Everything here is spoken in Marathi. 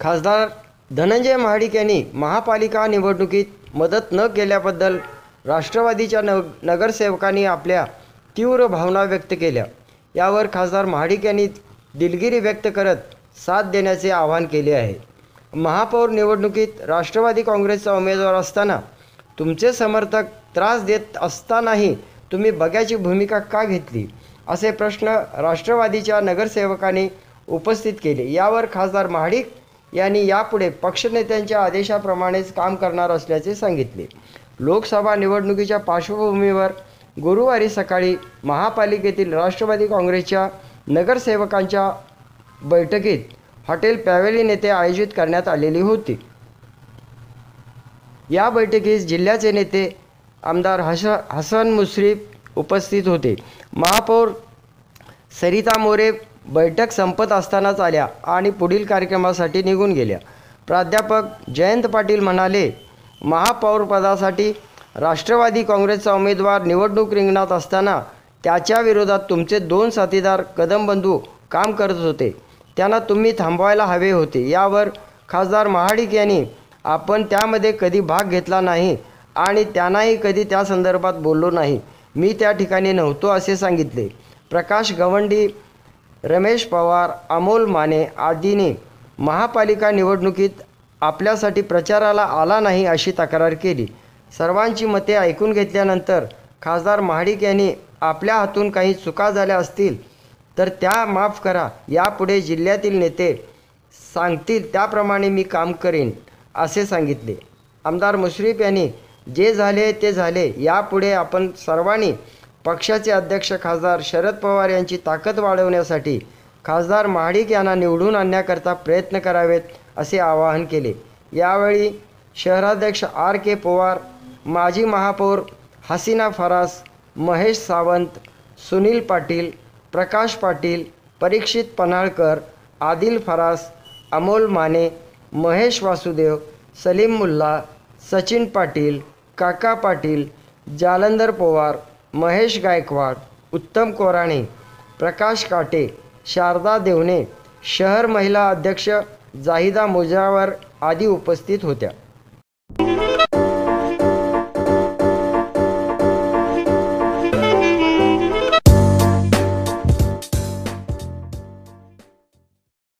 खासदार धनंजय महाडिक यांनी महापालिका निवडणुकीत मदत न केल्याबद्दल राष्ट्रवादीच्या न नगरसेवकांनी आपल्या तीव्र भावना व्यक्त केल्या. यावर खासदार महाडिक यांनी दिलगिरी व्यक्त करत साथ देण्याचे आवाहन केले आहे. महापौर निवडणुकीत राष्ट्रवादी काँग्रेसचा उमेदवार असताना तुमचे समर्थक त्रास देत असतानाही तुम्ही बघ्याची भूमिका का घेतली? असे प्रश्न राष्ट्रवादीच्या नगरसेवकांनी उपस्थित केले. यावर खासदार महाडिक यांनी यापुढे पक्षनेत्यांच्या आदेशाप्रमाणेच काम करणार असल्याचे सांगितले. लोकसभा निवडणुकीच्या पार्श्वभूमीवर गुरुवारी सकाळी महापालिकेतील राष्ट्रवादी काँग्रेसच्या नगरसेवकांच्या बैठकीत हॉटेल पॅवेली येथे आयोजित करण्यात आलेली होती. या बैठकीस जिल्ह्याचे नेते आमदार हस हसन मुश्रीफ उपस्थित होते. महापौर सरिता मोरे बैठक संपत असतानाच आल्या आणि पुढील कार्यक्रमासाठी निघून गेल्या. प्राध्यापक जयंत पाटील म्हणाले महापौरपदासाठी राष्ट्रवादी काँग्रेसचा उमेदवार निवडणूक रिंगणात असताना त्याच्या विरोधात तुमचे दोन साथीदार कदमबंधू काम करत होते. त्यांना तुम्ही थांबवायला हवे होते. यावर खासदार महाडिक यांनी आपण त्यामध्ये कधी भाग घेतला नाही आणि त्यांनाही कधी त्या संदर्भात बोललो नाही. मी त्या ठिकाणी नव्हतो असे सांगितले. प्रकाश गवंडी रमेश पवार अमोल माने आदींनी महापालिका निवडणुकीत आपल्यासाठी प्रचाराला आला नाही अशी तक्रार केली. सर्वांची मते ऐकून घेतल्यानंतर खासदार महाडिक यांनी आपल्या हातून काही चुका झाल्या असतील तर त्या माफ करा. यापुढे जिल्ह्यातील नेते सांगतील त्याप्रमाणे मी काम करेन असे सांगितले. आमदार मुश्रीफ यांनी जे झाले ते झाले यापुढे आपण सर्वांनी पक्षाचे अध्यक्ष खासदार शरद पवार यांची ताकद वाढवण्यासाठी खासदार महाडिक यांना निवडून आणण्याकरता प्रयत्न करावेत असे आवाहन केले. यावेळी शहराध्यक्ष आर के पवार माजी महापौर हसीना फरास महेश सावंत सुनील पाटील प्रकाश पाटील परीक्षित पन्हाळकर आदिल फरास अमोल माने महेश वासुदेव सलीम मुल्ला सचिन पाटील काका पाटील जालंधर पवार महेश गायकवाड उत्तम कोराणे प्रकाश काटे शारदा देवणे शहर महिला अध्यक्ष जाहिदा मुजावर आदी उपस्थित होत्या.